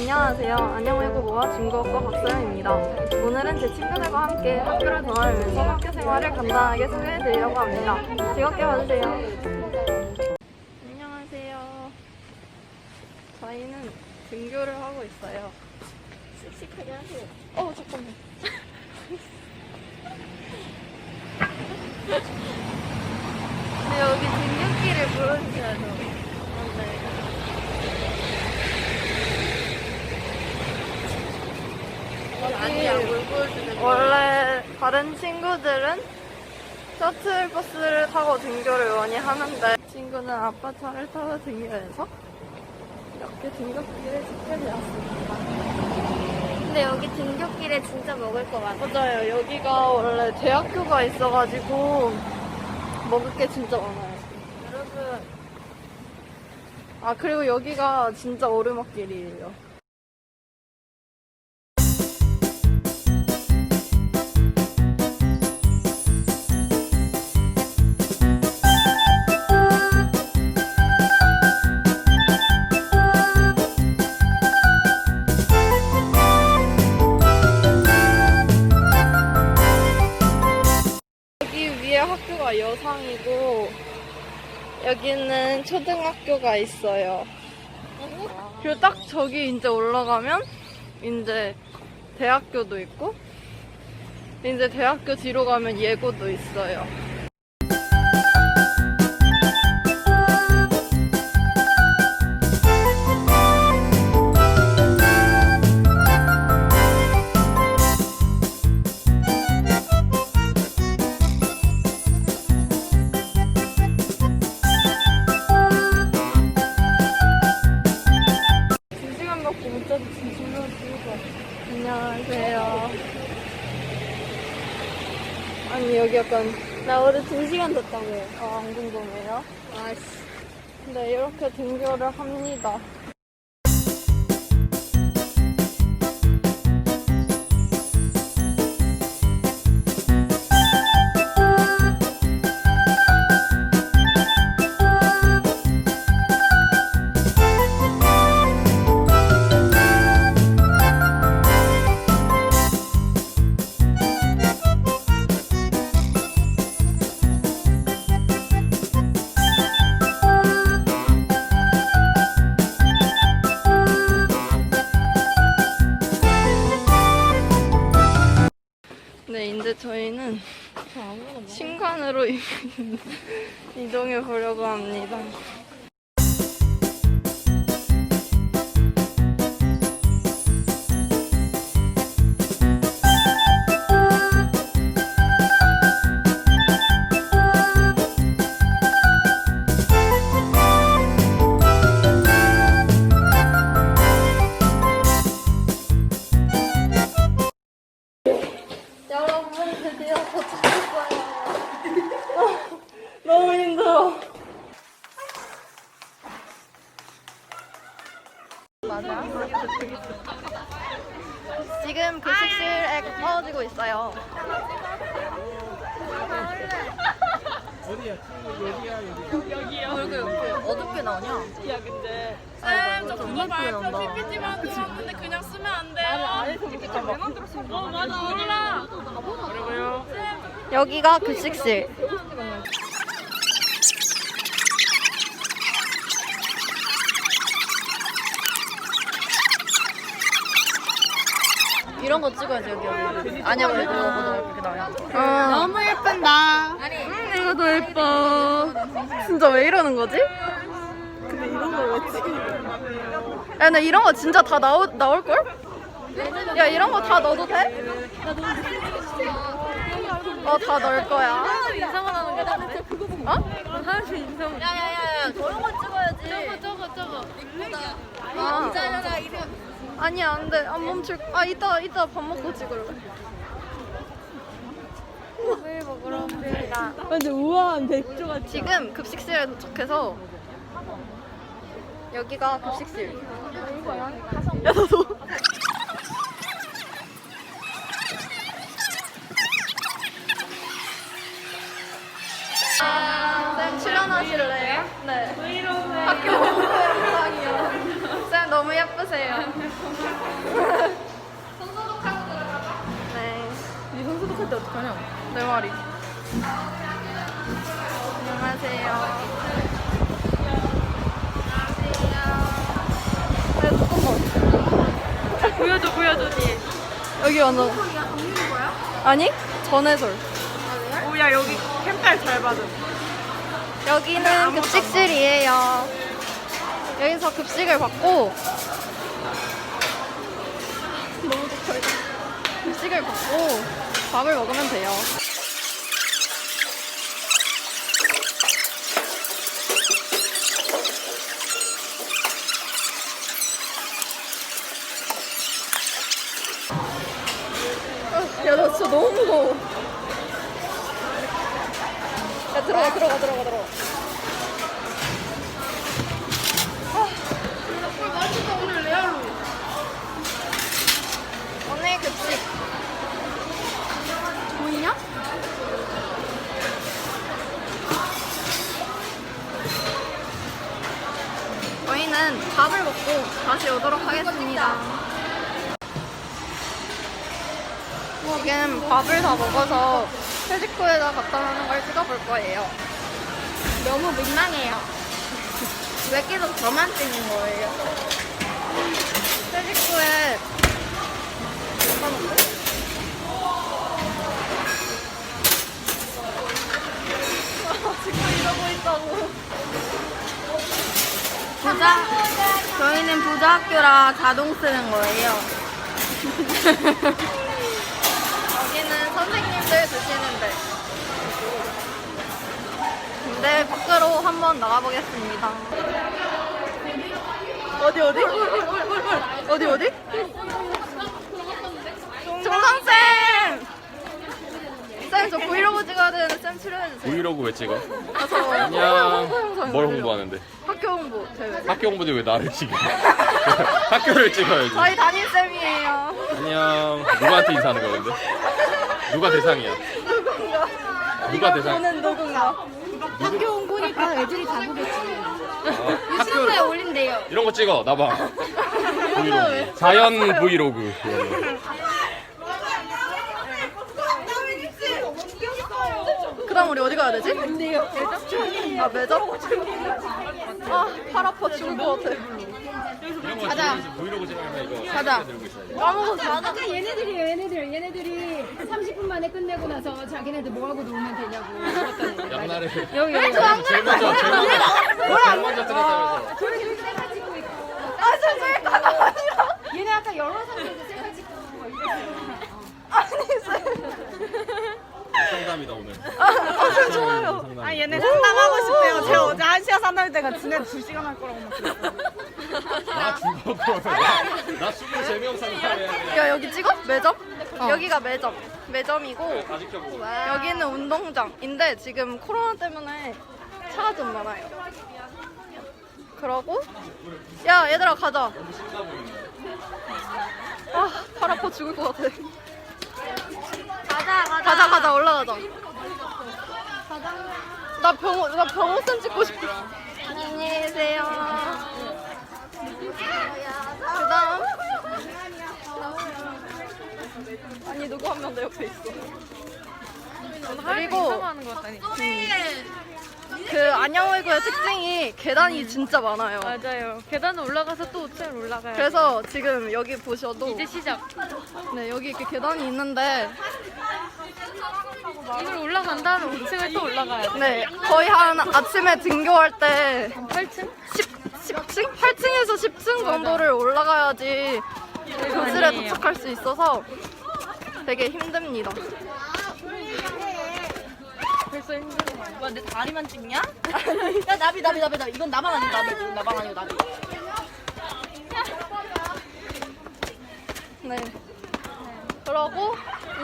안녕하세요. 안녕외국어와 중국어 박서연입니다. 오늘은 제 친구들과 함께 학교를 돌아다니면서 학교 생활을 간단하게 소개해드리려고 합니다. 즐겁게 봐주세요. 안녕하세요. 저희는 등교를 하고 있어요. 씩씩하게 하세요. 어, 잠깐만. 네, 여기 등교길을 보여주셔야죠. 아, 네. 원래 다른 친구들은 셔틀버스를 타고 등교를 많이 하는데 친구는 아빠 차를 타고 등교해서 이렇게 등교길을 지켜주었습니다. 근데 여기 등교길에 진짜 먹을 거 많아. 맞아요. 여기가 원래 대학교가 있어가지고 먹을 게 진짜 많아요. 여러분, 아 그리고 여기가 진짜 오르막길이에요. 여기 위에 학교가 여상이고 여기는 초등학교가 있어요. 그리고 딱 저기 이제 올라가면 이제 대학교도 있고 이제 대학교 뒤로 가면 예고도 있어요. 안녕하세요. 아니 여기 약간 나 오늘 2시간 뒀다고요. 어, 안 궁금해요. 아씨. 네 이렇게 등교를 합니다. 신관으로 이동해 보려고 합니다. 맞아. 지금 교식실에 떨어지고 있어요. 어디야? 여기야, 여기야. 왜 이렇게 어둡게 나오냐? 야 근데 쌤, 저 그거 말고 PPT만 들었는데 그냥 쓰면 안 돼요. 어 맞아 몰라. 여기가 교식실. 이런 거 찍어야지 여기 여기. 아니야 왜 이거 보다 이렇게 나와? 너무 예쁜다. 음 이거 더 예뻐. 진짜 왜 이러는 거지? 근데 이런 걸왜 거야? 야, 나 이런 거 진짜 다 나오 나올 걸? 야 이런 거 다 넣어도 돼? 어 다 넣을 거야. 인상을 하는 게 그거 보고. 어? 하나씩 인상. 야야야야, 저런 거 찍어야지. 아. 기자잖아 이름. 아니 안 돼. 안 멈출. 아 이따 이따 밥 먹고 찍으래. 밥을 먹으러 갑니다. 완전 우아한 백조가 지금 급식실에 도착해서 여기가 급식실. 야너 내 말이. 안녕하세요. 보여줘 보여줘 뒤에. 여기 완전. 아니? 전해솔. 오야 여기 캠딸 잘 받음. 여기는 급식실이에요. 여기서 급식을 받고 너무. 급식을 받고 밥을 먹으면 돼요. 야, 나 진짜 너무 무거워. 야, 들어가, 들어가, 들어가, 들어가. 오늘 급식 보이냐? 저희는 밥을 먹고 다시 오도록 하겠습니다. 지금 밥을 다 먹어서 퇴직후에다 갖다 놓는 걸 찍어볼 거예요. 너무 민망해요. 왜 계속 저만 찍는 거예요? 갖다 놓고 지금 이러고. 부자, 저희는 부자 학교라 자동 쓰는 거예요. 드시는데. 근데 밖으로 한번 나가보겠습니다. 어디 어디? 어디 어디? 종성쌤! 쌤 저 브이로그 찍어야 되는데 쌤 출연해주세요. 브이로그 왜 찍어? 아, 저 홍보 안녕. 영상 뭘. 홍보하는데? 학교 홍보 대회. 학교 홍보인데 왜 나를 찍어? 학교를 찍어야지. 저희 담임 쌤이에요. 안녕. 누구한테 인사하는 거야 근데? 누가 대상이야? 누군가. 누가 대상? 보는 누군가. 학교 온 거니까 애들이 다 보겠지. 아, 유튜브에 올린대요. 이런 거 찍어. 나봐. 브이로그. 자연 브이로그. 이런 거. 그다음 우리 어디 가야 되지? 매점? 아 매점? 아팔 아파 죽을 것 같아. 이런 거 찍어야지. 브이로그 찍으면 이거 가자. 까먹었어. 아까 얘네들이에요, 얘네들. 얘네들이 30분 만에 끝내고 나서 자기네들 뭐 하고 놀면 되냐고. 옆날에 여기 여기. 저 제일 먼저 제일 먼저 제일 먼저 들었다면서. 저희 셀카 찍고 있고. 아 진짜 가자 아니라. 얘네 아까 여러 상태에서 셀카 찍고 막 이랬어. 상담이다 오늘. 아쌤 좋아요. 상담. 아 얘네 상담하고 싶대요. 제가 어제 상담할 때가 지네 두 시간 할 거라고 막 그랬어요. 나 죽어 그러면. 나- 나 죽을 재미없 상담해야 돼. 야 여기 찍어? 매점? 여기가 매점. 매점이고 다 지켜보고. 여기는 운동장인데 지금 코로나 때문에 차가 좀 많아요. 그러고 야 얘들아 가자. 아팔 아파 죽을 것 같아. 가자, 가자. 가자 가자 올라가자. 나 병호 나 병호쌤 찍고 싶어. 안녕히 계세요. 그다음 아니 누구 한 명 내 옆에 있어. 그리고. 그 안양월구의 특징이 계단이 진짜 많아요. 맞아요. 계단 올라가서 또 5층을 올라가요. 그래서 지금 여기 보셔도 이제 시작. 네 여기 이렇게 계단이 있는데 이걸 올라간 다음에 5층을 또 올라가야 돼. 네 거의 한 아침에 등교할 때 8층? 10, 10층? 8층에서 10층 정도를 올라가야지 교실에 아니에요. 도착할 수 있어서 되게 힘듭니다. 벌써 힘들어. 뭐야 내 다리만 찍냐? 야 나비 나비 나비 나비 이건 나만 아니고 나비 이건 나만 아니고 나비 네. 그러고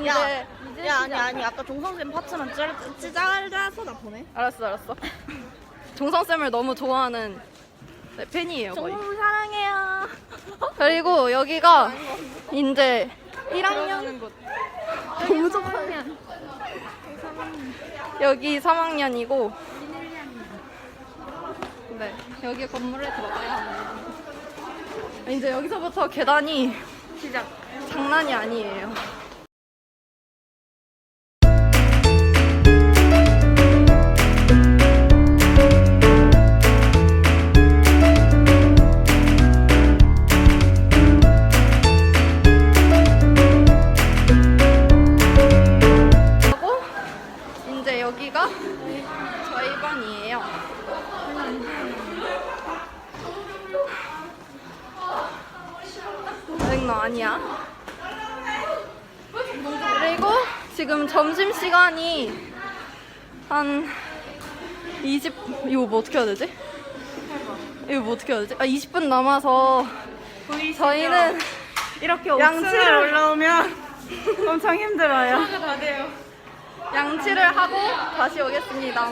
이제 야, 야 아니 아니 아까 종성쌤 파트만 짤, 짤라서 나 보내 알았어 알았어. 종성 쌤을 너무 좋아하는 네, 팬이에요 거의. 종성 사랑해요 그리고 여기가 이제 1학년 곳. 너무 좋아요. 여기 3학년이고 네 여기 건물에 들어가야 합니다. 이제 여기서부터 계단이 시작. 장난이 아니에요. 지금 점심 시간이 한 20, 이거 뭐 어떻게 해야 되지? 이거 뭐 어떻게 해야 되지? 아, 20분 남아서 저희는 이렇게 양치를 올라오면 엄청 힘들어요. 양치를 하고 다시 오겠습니다.